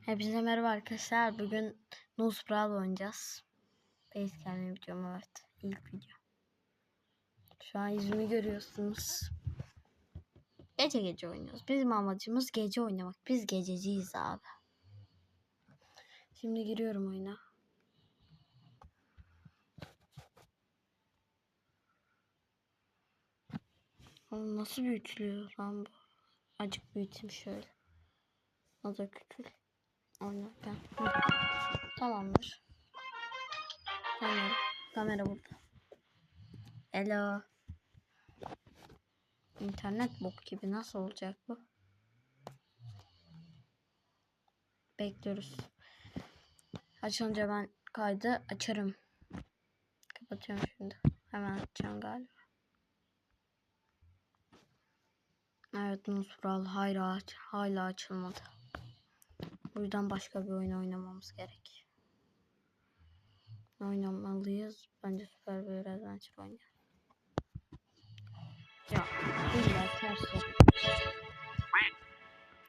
Hepinize merhaba arkadaşlar. Bugün Nose Brawl oynayacağız. Basecam'le videom evet. İlk video. Şu an yüzümü görüyorsunuz. Gece gece oynuyoruz. Bizim amacımız gece oynamak. Biz gececiyiz abi. Şimdi giriyorum oyuna. Nasıl büyütülüyor lan bu? Acık büyüteyim şöyle. O da küçül. Oynarken. Tamamdır. Tamam. Kamera burada. Hello. İnternet bok gibi nasıl olacak bu? Bekliyoruz. Açılınca ben kaydı açarım. Kapatıyorum şimdi. Hemen açacağım galiba. Evet Nusral hala, hala açılmadı. Bu yüzden başka bir oyun oynamamız gerek. Oynamalıyız. Bence Super bir Adventure oynayalım. Ya illa ters.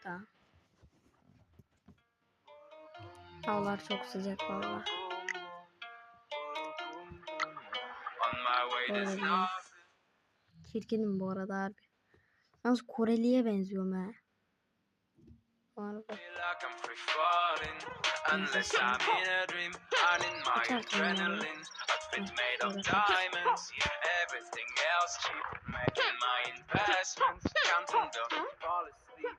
Tamam. Havalar çok sıcak valla. Çirkinim bu arada harbi. Yalnız Koreli'ye benziyorum ha. Bu arada. Unless I'm in a dream, I'm in my Kaçar tamam abi. adrenaline. Outfit made of Evet. diamonds, everything else cheap. Making my investments, counting the fall asleep.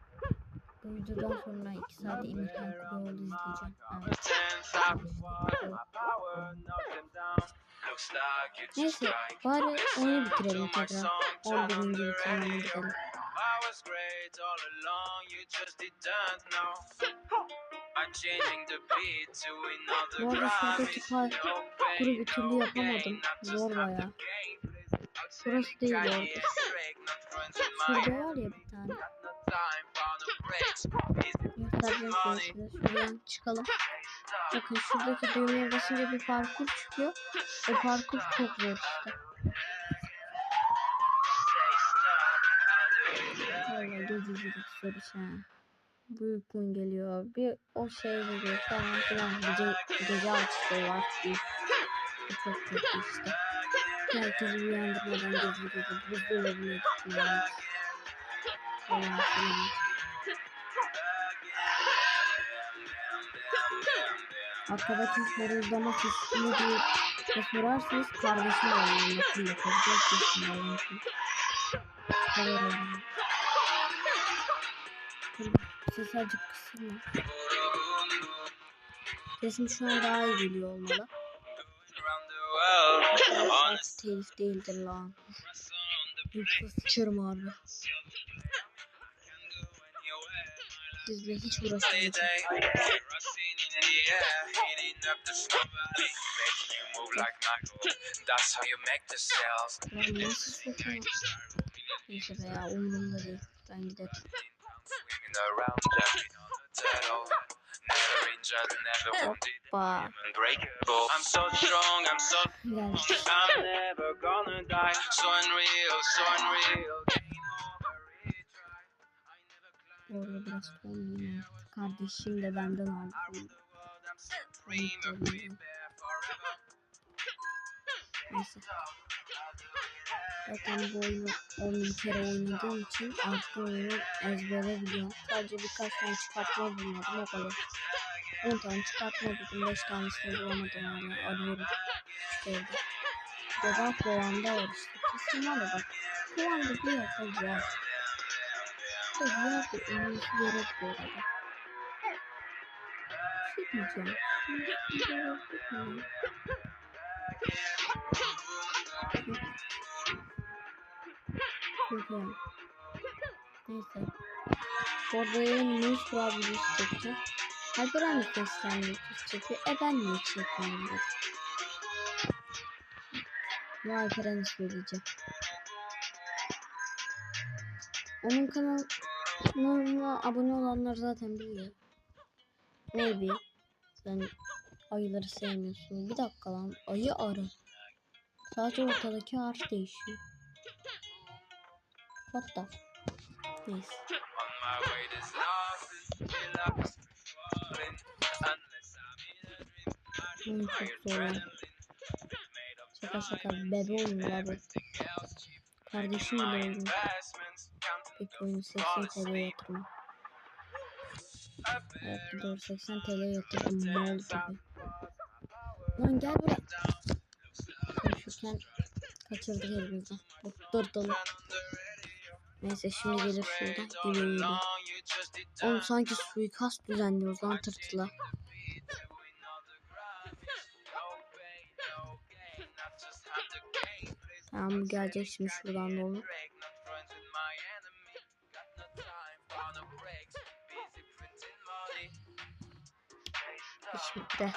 Bu videodan sonra 2 saat Emirkan Kuroğlu izleyeceğim. Evet. Ten thousand watts, my power, knock them down. Looks like it's Neyse strike. bari oyunu bitirelim My tekrar. song 11. turn on didn't know. I'm changing the beat to another şuradaki parkuru bir türlü yapamadım. Zor baya. Burası değil bu arada. Şurada var ya bir tane. Size. Şuradan çıkalım. Bakın şuradaki düğmeye basınca bir parkur çıkıyor. O parkur çok zor işte. Valla gececilik zor iş gün geliyor. Bir o şey geliyor falan filan. Gece, gece açlığı var. Çok kötü işte. Herkesi uyandırmadan gece gece buzdolabına tutuyorlar. Falan filan. Arkadaki horozlama sesi ne diye sorarsanız kardeşim oluyor. Nasıl yapacak kesin Allah'ın Haber olun. Ses azıcık kısılma. Sesim şu an daha iyi geliyor olmalı. Artık telif değildir lan. Yoksa sıçarım abi. Sizle hiç uğraşmayacağım. Lan nasıl sokuyor? Neyse be ya umurumda değil. Ben giderim. Around, jumping on the turtle. Never injured, never wounded, unbreakable. I'm so strong, I'm so. I'm never gonna die. So unreal, so unreal. Game over, retry. I never climbed Orada biraz artık. Kardeşim de benden aldı. the Zaten bu oyunu 10 kere oynadığım için artık oyunu ezbere biliyorum. Sadece birkaç tane çıkartma bulmadım o kadar. 10 tane çıkartma buldum. 5 tanesini bulamadım hala. Arıyorum. Evde. Deda Kovan'da var işte. Kesin var ya bak. Kovan'da bir yerde var. Bir yerde olması gerek bu arada. Bir şey diyeceğim. Bir şey diyeceğim. Kötü. Neyse. Yayın news problems çekti. Alperen mi seslenmek çekiyor? E ben niye çekmiyorum. Bu Alperen'i söyleyeceğim. Onun kanalına abone olanlar zaten biliyor. Maybe. Sen ayıları sevmiyorsun. Bir dakika lan. Ayı arı. Sadece ortadaki harf değişiyor. What the? Neyse. Oyun çok zor. Şaka şaka bebe oynuyor abi. Kardeşim bile oynuyor. Peki oyunu 80 TL yatırım. Evet doğru 80 TL yatırdım mal gibi. Lan gel buraya. Konuşurken kaçırdık elimizden. Dur dolu. Neyse şimdi gelir şuradan. Geliyor geliyor. Oğlum sanki suikast düzenliyoruz lan tırtıla. Tamam gelecek şimdi şuradan da olur. İş bitti.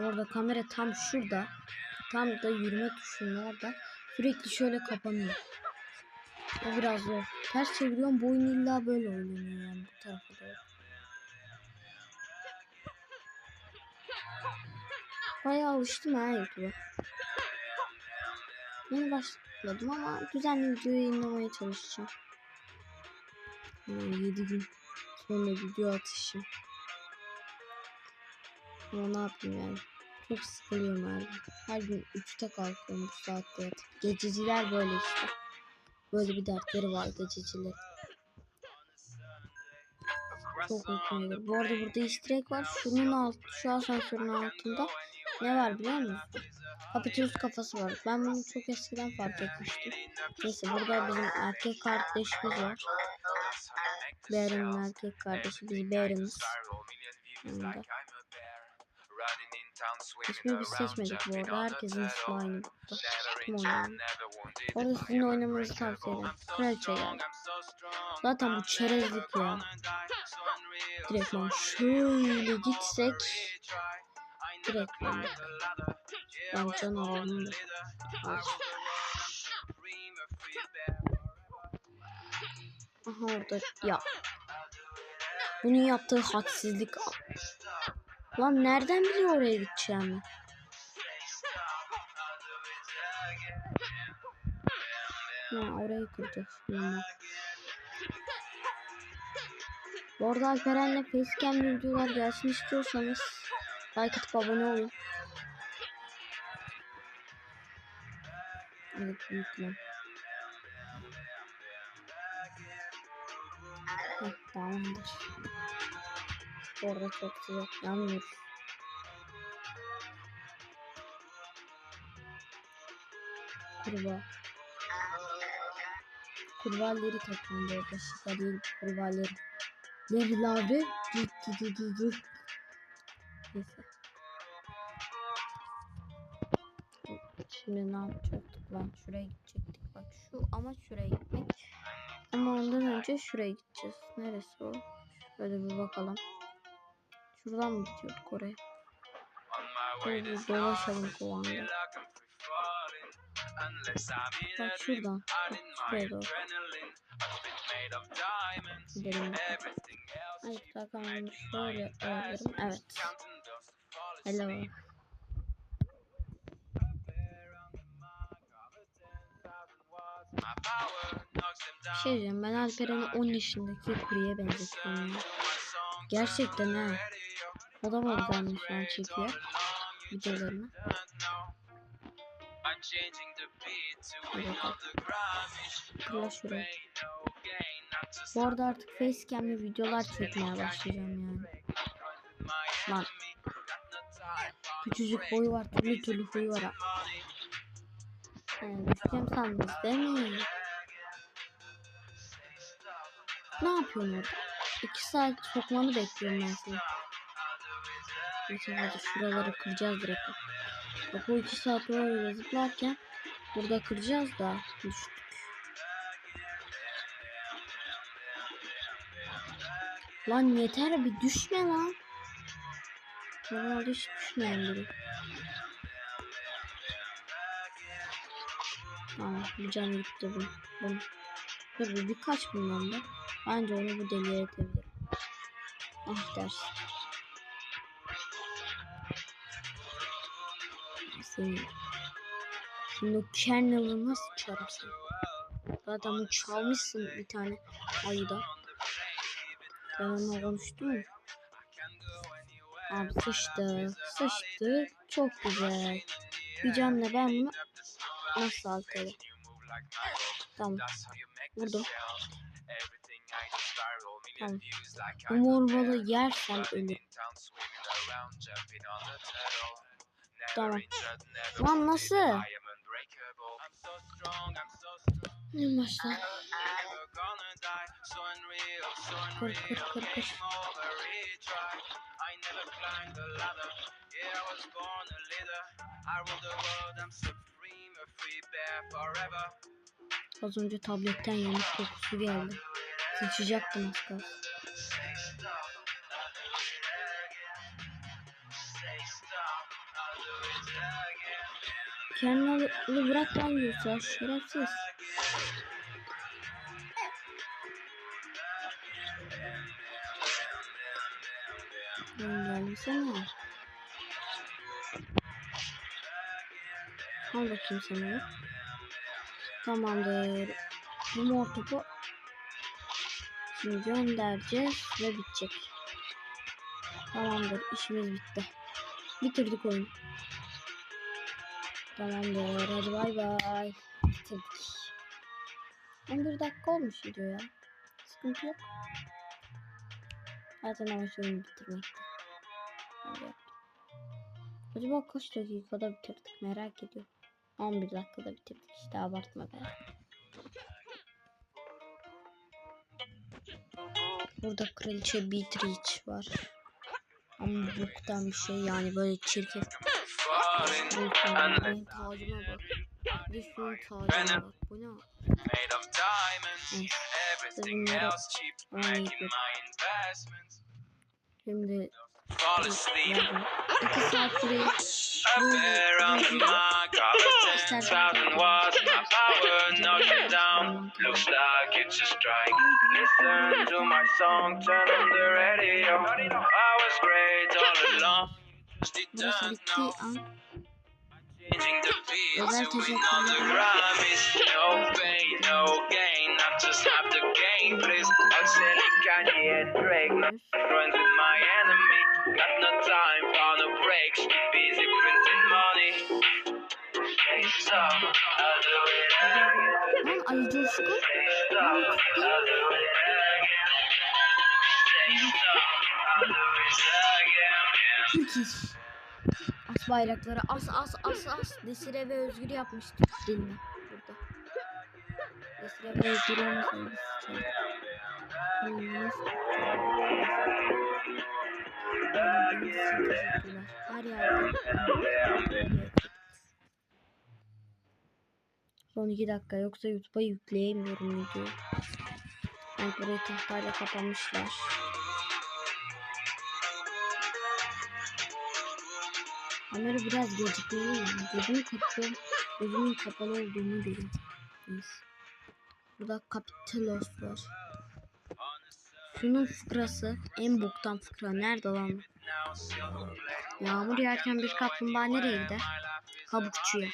Bu arada kamera tam şurada. Tam da yürüme tuşunun orada. Sürekli şöyle kapanıyor. O biraz zor. Ters çeviriyorum bu illa böyle oynanıyor yani bu tarafa doğru. Bayağı alıştım ha YouTube'a. Yeni başladım ama düzenli video yayınlamaya çalışacağım. Yani 7 gün sonra video atışım. Ama ne yapayım yani. Çok sıkılıyorum gün. Her gün 3'te kalkıyorum bu saatte yatıp. Gececiler böyle işte. Böyle bir dertleri var gececiler. Çok uykum. Bu arada burada egg var. Şunun alt, şu asansörün altında ne var biliyor musun? Papitus kafası var. Ben bunu çok eskiden fark etmiştim. Neyse burada bizim erkek kardeşimiz var. Bear'ın erkek kardeşi. Biz Bear'ımız. İsmi biz seçmedik bu arada. Herkesin ismi aynı burada. Kim oynuyor? Orada sizin oynamanızı tavsiye ederim. Kraliçe geldi. Zaten bu çerezlik ya. Direktman şöyle gitsek. Direktman. Ben canavarım da. Aha orada ya. Bunun yaptığı hadsizlik. Lan nereden biliyor oraya gideceğimi? Ha orayı kıracak şimdi. Bu arada Alperen'le facecam videolar gelsin istiyorsanız like atıp abone olun. Evet Heh, tamamdır. Orada çok sıcak yanmıyor. Kurbağa. Kurbağaları toplandı orada. Şaka değil kurbağaları. Dıt dıt dıt dıt dıt. Neyse. Şimdi ne yapacaktık lan? Şuraya gidecektik. Bak şu ama şuraya gitmek. Ama ondan önce şuraya gideceğiz. Neresi o? Şöyle bir bakalım. Şuradan mı gidiyorduk oraya? Şöyle bir dolaşalım kovanda. Bak şuradan. Bak şuraya doğru. Gidelim. Evet bakalım şöyle alırım. Evet. Hello. Şey diyeceğim ben Alperen'i 10 yaşındaki kuriye benzetiyorum. Gerçekten ha. O da bazen şu an çekiyor videolarını. Kırla şuraya. Bu arada artık facecam'li videolar çekmeye başlayacağım yani. Lan. Küçücük boyu var, türlü türlü huyu var. Yani sandınız değil mi? Ne yapıyorsun orada? İki saat sokmanı bekliyorum ben seni. Neyse hadi şuraları kıracağız direkt. Bak o iki saat oraya zıplarken burada kıracağız da düştük. Lan yeter bir düşme lan. Normalde hiç düşmeyen biri. Tamam bir can gitti bu. Bunu. Dur bir birkaç bundan da. Bence onu bu deliğe edebilirim. Ah ders. Senin. Şimdi o kernel'ı nasıl seni? Zaten bunu çalmışsın bir tane ayıda. Ben onunla konuştum mu? Abi sıçtı. Sıçtı. Çok güzel. Bir canla ben bunu nasıl ederim? Tamam. Vurdum. Tamam. Bu morbalı yersem ölür. Tamam. Lan nasıl? En baştan. Kır kır kır kır. Az önce tabletten yemiş kokusu geldi. Sıçacaktım az kalsın. Kendini bırak lan yoksa şerefsiz. Lan gelsene. Al bakayım sana. Tamamdır. Bu mor topu göndereceğiz ve bitecek. Tamamdır. işimiz bitti. Bitirdik oyunu. Tamamdır. Hadi bay bay. Bitirdik. 11 dakika olmuş video ya. Sıkıntı yok. Zaten amaç oyunu bitirmekti. Acaba kaç dakikada bitirdik merak ediyorum. 11 dakikada bitirdik işte abartma be. Burada kraliçe Beatrice var. Ama boktan bir şey yani böyle çirkin. Benim tacıma bak. Bir sürü tacıma bak. Bu ne? İnvestments. Şimdi. İki saat buraya. Looks like it's a strike. Listen to my song, turn on the radio. I was great all along. Just burası didn't know. Changing the beat, Özel doing on the teşekkürler. Grammys. No pain, no gain. I just have the game, please. I'm selling Kanye and Drake. Not friends with my enemy. Got no time for no breaks. Busy printing money. Stay stop, I'll do it again. Lan Ali Coşkun it again. Türk iş. As bayrakları as as as as. Desire ve Özgür yapmış Türk dilini burada. Desire ve Özgür olmasaydı. Hmm. Her yerde. Son dakika yoksa YouTube'a yükleyemiyorum videoyu. Yani burayı tahtayla kapamışlar. Kamera biraz gecikmeli yani. Gözümü kapıyorum. Gözümün kapalı olduğunu. Neyse. Burada Kapitalos var. Şunun fıkrası en boktan fıkra. Nerede lan? Yağmur yağarken bir kaplumbağa nereye gider? Kabukçuya.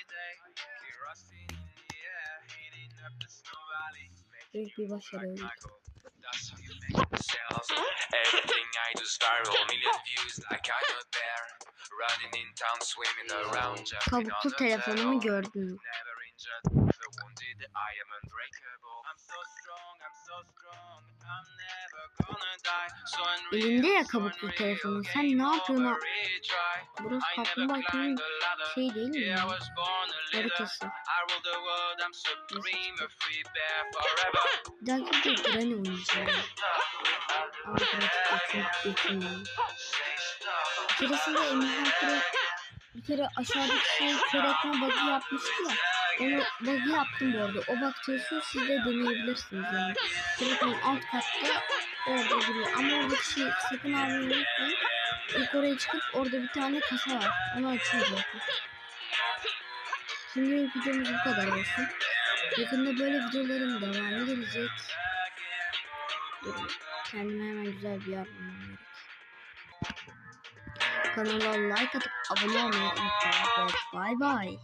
Büyük bir başarı oldu. Everything I do spiral, million views like I got there. Running in town, swimming around, jumping on the telefonumu mü? Never injured, the wounded, I am unbreakable. I'm so strong, I'm so strong, I'm never gonna die. So unreal, Elinde ya kabuklu telefonun. Sen ne yapıyorsun? Burası I never kaplumbağa köyün climbed the ladder. şey değil mi? Haritası. I'm supreme, a free bear forever. Bir dahaki de Granny oynayacağım. Pratik çok. Bir keresinde Emirhan Kure bir kere aşağıdaki şey kör etme bug'ı yapmıştı ya. Onu bug'ı yaptım bu arada. O bug çalışıyor siz de deneyebilirsiniz yani. Telefonun alt katta orada duruyor. Ama oradaki şey sakın almayı unutmayın. İlk oraya çıkıp orada bir tane kasa var. Onu açın zaten. Şimdi videomuz bu kadar olsun. Yakında böyle videoların devamı gelecek. Kendime hemen güzel bir yer bulmam. Kanala like atıp abone olmayı unutmayın. Bay bay.